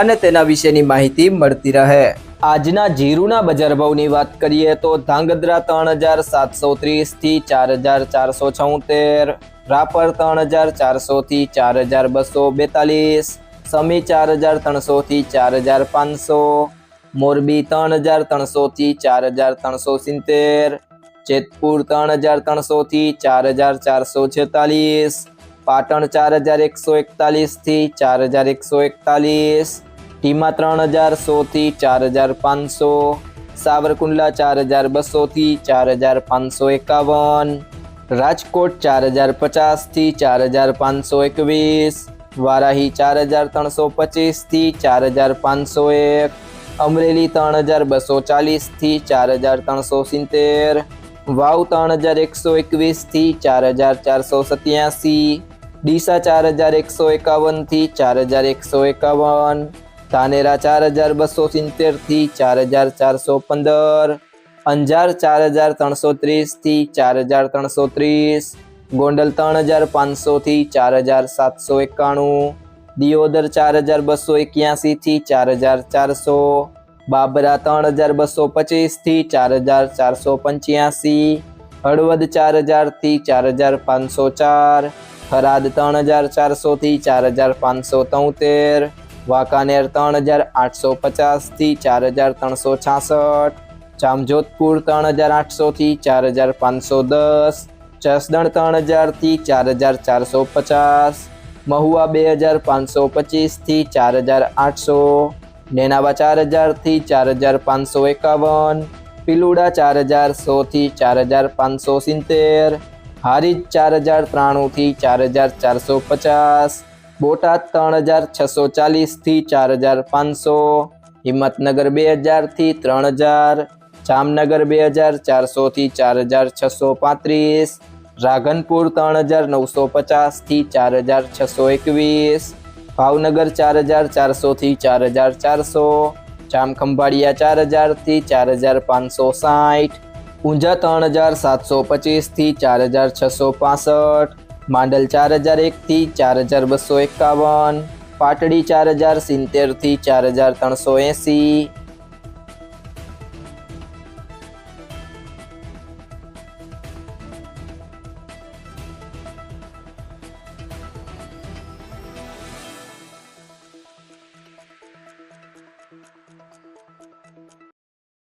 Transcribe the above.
અને તેના વિશેની માહિતી મળતી રહે. આજના જીરુના બજાર ભાવની વાત કરીએ તો ધાંગધ્રા ત્રણ હજાર સાતસો ત્રીસથી ચાર હજાર ચારસો છોતેર, રાપર ત્રણ હજાર ચારસોથી ચાર હજાર બસો બેતાલીસ, સમી ચાર હજાર ત્રણસોથી ચાર હજાર પાંચસો, મોરબી ત્રણ હજાર ત્રણસોથી ચાર હજાર ત્રણસો સિત્તેર, જેતપુર ત્રણ હજાર ત્રણસોથી ચાર હજાર ચારસો છેતાલીસ પાટણ ચાર હજાર એકસો એકતાલીસથી ચાર હજાર એકસો એકતાલીસ ટીમા ત્રણ હજાર સોથી ચાર હજાર પાંચસો સાવરકુંડલા ચાર હજાર બસોથી ચાર હજાર પાંચસો એકાવન રાજકોટ ચાર હજાર પચાસથી ચાર હજાર પાંચસો એકવીસ વારાહી ચાર હજાર ત્રણસો પચીસથી ચાર હજાર પાંચસો એક અમરેલી ત્રણ હજાર બસો ચાલીસથી ચાર હજાર ત્રણસો સિત્તેર વાવ ત્રણ હજાર એકસો એકવીસથી ચાર હજાર ચારસો સત્યાસી ડીસા ચાર હજાર એકસો એકાવનથી ચાર હજાર એકસો એકાવન ધાનેરા ચાર હજાર બસો સિત્તેરથી ચાર હજાર ચારસો પંદર અંજાર ચાર હજાર ત્રણસો ત્રીસથી ચાર હજાર ત્રણસો ત્રીસ ગોંડલ ત્રણ હજાર પાંચસોથી ચાર હજાર સાતસો એકાણું દિયોદર ચાર હજાર બસો એક્યાસીથી ચાર હજાર ચારસો બાબરા ત્રણ હજાર બસો પચીસથી ચાર હજાર ચારસો પંચ્યાસી હળવદ ચાર હજારથી ચાર હજાર પાંચસો ચાર થરાદ ત્રણ હજાર ચારસો થી ચાર હજાર પાંચસો તોતેર, વાંકાનેર ત્રણ હજાર આઠસો પચાસથી ચાર હજાર ત્રણસો છાસઠ, જામજોધપુર ત્રણ હજાર આઠસો થી ચાર હજાર પાંચસો દસ, જસદણ ત્રણ હજારથી ચાર હજાર ચારસો પચાસ, મહુવા બે હજાર પાંચસો પચીસથી ચાર હજાર આઠસો, નેનાવા ચાર હજારથી ચાર હજાર પાંચસો એકાવન, પિલુડા ચાર હજાર સો થી ચાર હજાર પાંચસો સિત્તેર હારીજ ચાર હજાર ત્રાણું થી ચાર હજાર ચારસો પચાસ, બોટાદ ત્રણ હજાર છસો ચાલીસથી ચાર હજાર પાંચસો, હિંમતનગર બે હજારથી ત્રણ હજાર, જામનગર બે હજાર ચારસો થી ચાર હજાર છસો પાંત્રીસ, રાધનપુર ત્રણ હજાર નવસો પચાસથી ચાર હજાર છસો એકવીસ, ભાવનગર ચાર હજાર ચારસો થી ચાર હજાર ચારસો, જામખંભાળિયા ચાર હજારથી ચાર હજાર પાંચસો સાઠ ઊંઝા ત્રણ હજાર સાતસો પચીસથી ચાર હજાર છસો પાસઠ, માંડલ ચાર હજાર એકથી ચાર હજાર બસો એકાવન, પાટડી ચાર હજાર સિત્તેરથી ચાર હજાર ત્રણસો એંસી